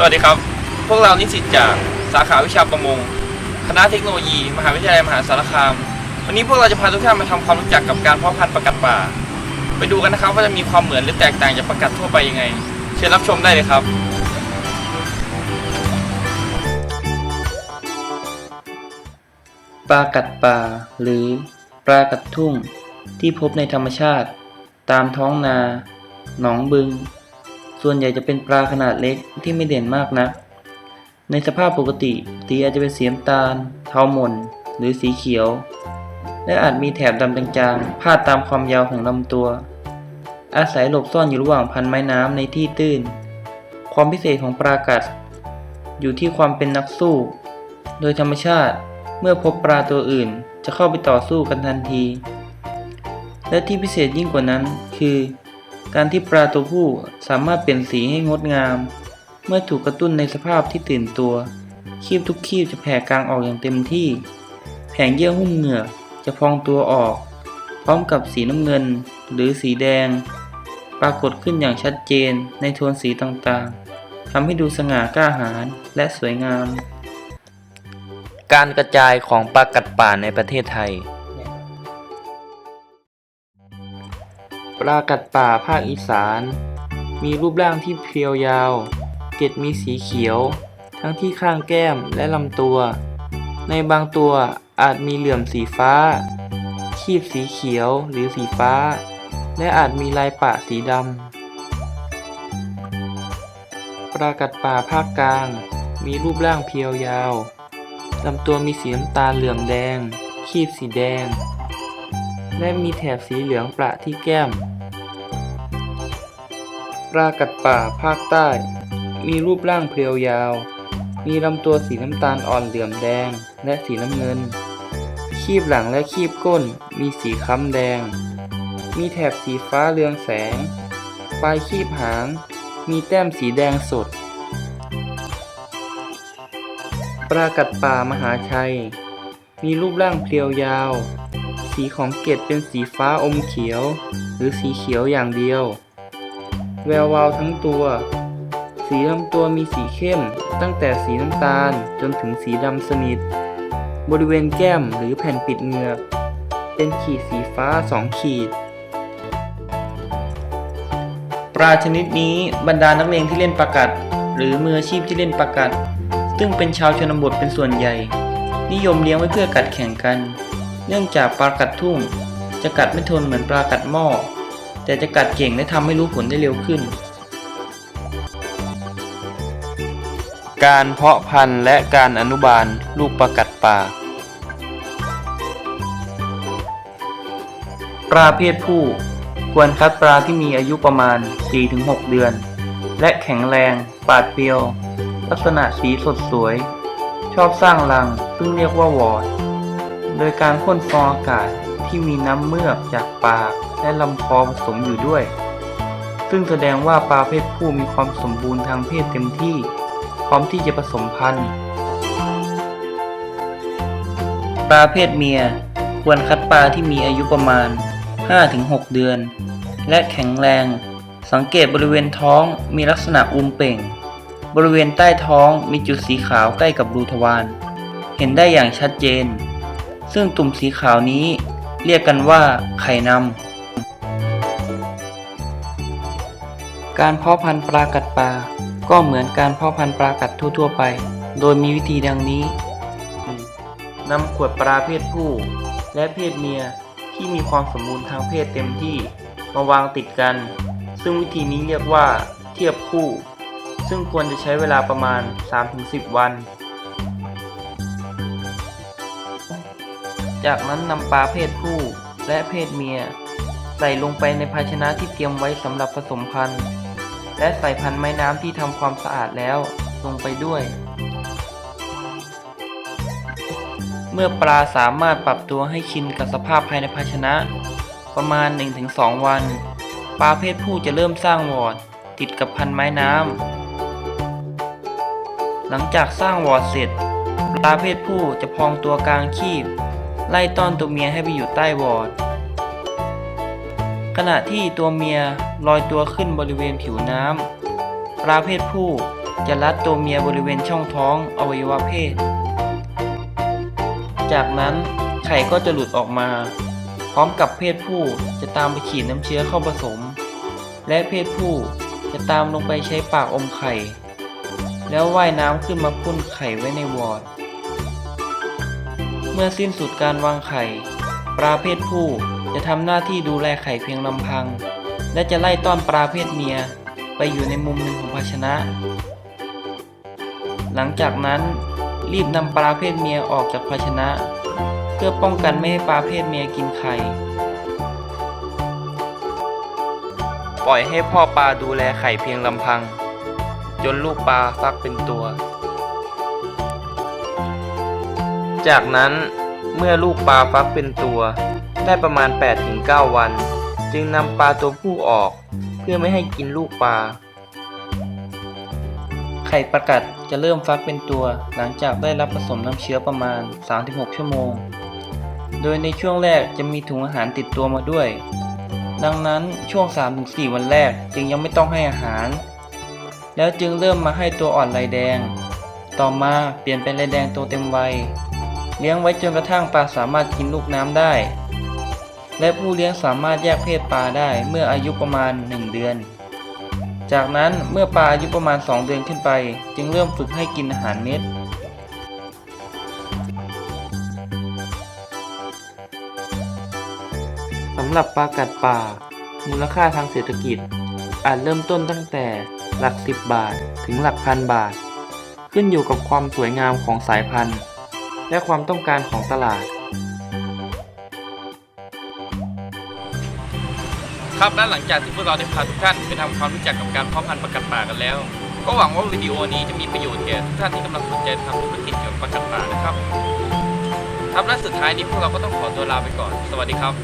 สวัสดีครับ พวกเรานิสิตจากสาขาวิชาประมง คณะเทคโนโลยี มหาวิทยาลัยมหาสารคาม วันนี้พวกเราจะพาทุกท่านมาทำความรู้จักกับการเพาะพันธุ์ประกัดป่า ไปดูกันนะครับว่าจะมีความเหมือนหรือแตกต่างจากประกัดทั่วไปยังไง เชิญรับชมได้เลยครับ ปลากัดป่า หรือปลากัดทุ่ง ที่พบในธรรมชาติ ตามท้องนา หนองบึง ส่วนใหญ่จะเป็นปลาขนาดเล็กที่ไม่เด่นมากนะัก ในสภาพปกติสีอาจจะเป็นสีน้ำตาล เทาหม่น หรือสีเขียว และอาจมีแถบดำจางๆพาดตามความยาวของลำตัว อาศัยหลบซ่อนอยู่ระหว่างพันไม้น้ำในที่ตื้น ความพิเศษของปลากัด อยู่ที่ความเป็นนักสู้ โดยธรรมชาติเมื่อพบปลาตัวอื่น จะเข้าไปต่อสู้กันทันที และที่พิเศษยิ่งกว่านั้นคือ การที่ปลาตัวผู้สามารถเปลี่ยนสีให้งดงาม เมื่อถูกกระตุ้นในสภาพที่ตื่นตัวคีบทุกคีบจะแผ่กลางออกอย่างเต็มที่ แผงเยื่อหุ้มเหงือกจะพองตัวออก พร้อมกับสีน้ำเงินหรือสีแดง ปรากฏขึ้นอย่างชัดเจนในโทนสีต่างๆทำให้ดูสง่ากล้าหาญและสวยงาม การกระจายของปลากัดป่าในประเทศไทย ปลากัดป่าภาคอีสาน มีรูปร่างที่เพรียวยาว เกล็ดมีสีเขียว ทั้งที่ข้างแก้มและลำตัว ในบางตัวอาจมีเหลื่อมสีฟ้า คีบสีเขียวหรือสีฟ้า และอาจมีลายปะสีดำ ปลากัดป่าภาคกลาง มีรูปร่างเพรียวยาวลำตัวมีสีน้ำตาลเหลืองแดง คีบสีแดง และมีแถบสีเหลืองประที่แก้ม ปลากัดป่าภาคใต้ มีรูปร่างเพรียวยาว มีลำตัวสีน้ำตาลอ่อนเหลืองแดงและสีน้ำเงิน คีบหลังและคีบก้นมีสีค้ำแดง มีแถบสีฟ้าเรืองแสง ปลายคีบหาง มีแต้มสีแดงสด ปลากัดป่ามหาชัย มีรูปร่างเพรียวยาว สีของเกล็ดเป็นสีฟ้าอมเขียว หรือสีเขียวอย่างเดียว แวววาวทั้งตัว สีลำตัวมีสีเข้ม ตั้งแต่สีน้ำตาลจนถึงสีดำสนิท บริเวณแก้มหรือแผ่นปิดเหงือก เป็นขีดสีฟ้าสองขีด ปลาชนิดนี้บรรดานักเลงที่เล่นปลากัด หรือมืออาชีพที่เล่นปลากัด ซึ่งเป็นชาวชนบทเป็นส่วนใหญ่ นิยมเลี้ยงไว้เพื่อกัดแข่งกัน เนื่องจากปลากัดทุ่ง จะกัดไม่ทนเหมือนปลากัดหม้อ แต่จะกัดเก่งและทำให้รู้ผลได้เร็วขึ้น การเพาะพันธุ์และการอนุบาลลูกปลากัดป่า ปลาเพศผู้ควรคัดปลาที่มีอายุประมาณ 4-6 เดือน และแข็งแรงปาดเปรียว ลักษณะสีสดสวย ชอบสร้างรังซึ่งเรียกว่าวอร์ด โดยการพ่นฟองอากาศที่มีน้ำเมือกจากปากและลำคอผสมอยู่ด้วย ซึ่งแสดงว่าปลาเพศผู้มีความสมบูรณ์ทางเพศเต็มที่ พร้อมที่จะผสมพันธุ์ ปลาเพศเมียควรคัดปลาที่มีอายุประมาณ 5-6 เดือน และแข็งแรง สังเกตบริเวณท้องมีลักษณะอุ้มเป่ง บริเวณใต้ท้องมีจุดสีขาวใกล้กับรูทวาร เห็นได้อย่างชัดเจน ซึ่งตุ่มสีขาวนี้เรียกกันว่าไข่นำ การเพาะพันธุ์ปลากัดปลา ก็เหมือนการเพาะพันธุ์ปลากัดทั่ว ๆ ไป โดยมีวิธีดังนี้นำขวดปลาเพศผู้ และเพศเมียที่มีความสมบูรณ์ทางเพศเต็มที่มาวางติดกัน ซึ่งวิธีนี้เรียกว่าเทียบคู่ ซึ่งควรจะใช้เวลาประมาณ 3-10 วัน จากนั้นนำปลาเพศผู้และเพศเมีย ใส่ลงไปในภาชนะที่เตรียมไว้สำหรับผสมพันธุ์ และใส่พันธุ์ไม้น้ำที่ทำความสะอาดแล้วลงไปด้วย เมื่อปลาสามารถปรับตัวให้ชินกับสภาพภายในภาชนะ ประมาณ 1-2 วัน ปลาเพศผู้จะเริ่มสร้างวอร์ดติดกับพันไม้น้ำ หลังจากสร้างวอร์ดเสร็จ ปลาเพศผู้จะพองตัวกลางคีบ ไล่ต้อนตัวเมียให้ไปอยู่ใต้วอร์ดขณะที่ตัวเมียลอยตัวขึ้นบริเวณผิวน้ำปลาเพศผู้จะรัดตัวเมียบริเวณช่องท้องอวัยวะเพศ จากนั้นไข่ก็จะหลุดออกมา พร้อมกับเพศผู้จะตามไปฉีดน้ำเชื้อเข้าผสม และเพศผู้จะตามลงไปใช้ปากอมไข่ แล้วว่ายน้ำขึ้นมาพ่นไข่ไว้ในวอร์ด มื่อสิ้นสุดการวางไข่ ปลาเพศผู้จะทำหน้าที่ดูแลไข่เพียงลำพัง และจะไล่ต้อนปลาเพศเมียไปอยู่ในมุมหนึ่งของภาชนะ หลังจากนั้นรีบนำปลาเพศเมียออกจากภาชนะ เพื่อป้องกันไม่ให้ปลาเพศเมียกินไข่ ปล่อยให้พ่อปลาดูแลไข่เพียงลำพัง จนลูกปลาฟักเป็นตัว จากนั้นเมื่อลูกปลาฟักเป็นตัว ได้ประมาณ 8-9 วัน จึงนำปลาตัวผู้ออก เพื่อไม่ให้กินลูกปลา ไข่ประกัดจะเริ่มฟักเป็นตัว หลังจากได้รับผสมน้ำเชื้อประมาณ 3-6 ชั่วโมง โดยในช่วงแรกจะมีถุงอาหารติดตัวมาด้วย ดังนั้นช่วง 3-4 วันแรกจึงยังไม่ต้องให้อาหาร แล้วจึงเริ่มมาให้ตัวอ่อนลายแดง ต่อมาเปลี่ยนเป็นลายแดงโตเต็มวัย เลี้ยงไว้จนกระทั่งปลาสามารถกินลูกน้ำได้ และผู้เลี้ยงสามารถแยกเพศปลาได้เมื่ออายุประมาณ 1 เดือน จากนั้นเมื่อปลาอายุประมาณ 2 เดือนขึ้นไป จึงเริ่มฝึกให้กินอาหารเม็ดสำหรับปลากัดป่า มูลค่าทางเศรษฐกิจ อาจเริ่มต้นตั้งแต่หลัก 10 บาทถึงหลักพันบาท ขึ้นอยู่กับความสวยงามของสายพันธุ์ และความต้องการของตลาด ครับและหลังจากที่พวกเราได้พาทุกท่านไปทำความรู้จักกับการเพาะพันธุ์ประกัดป่ากันแล้ว ก็หวังว่าวิดีโอนี้จะมีประโยชน์แก่ทุกท่านที่กำลังสนใจทำธุรกิจเกี่ยวกับประกัดป่านะครับ ครับและสุดท้ายนี้พวกเราก็ต้องขอตัวลาไปก่อน สวัสดีครับ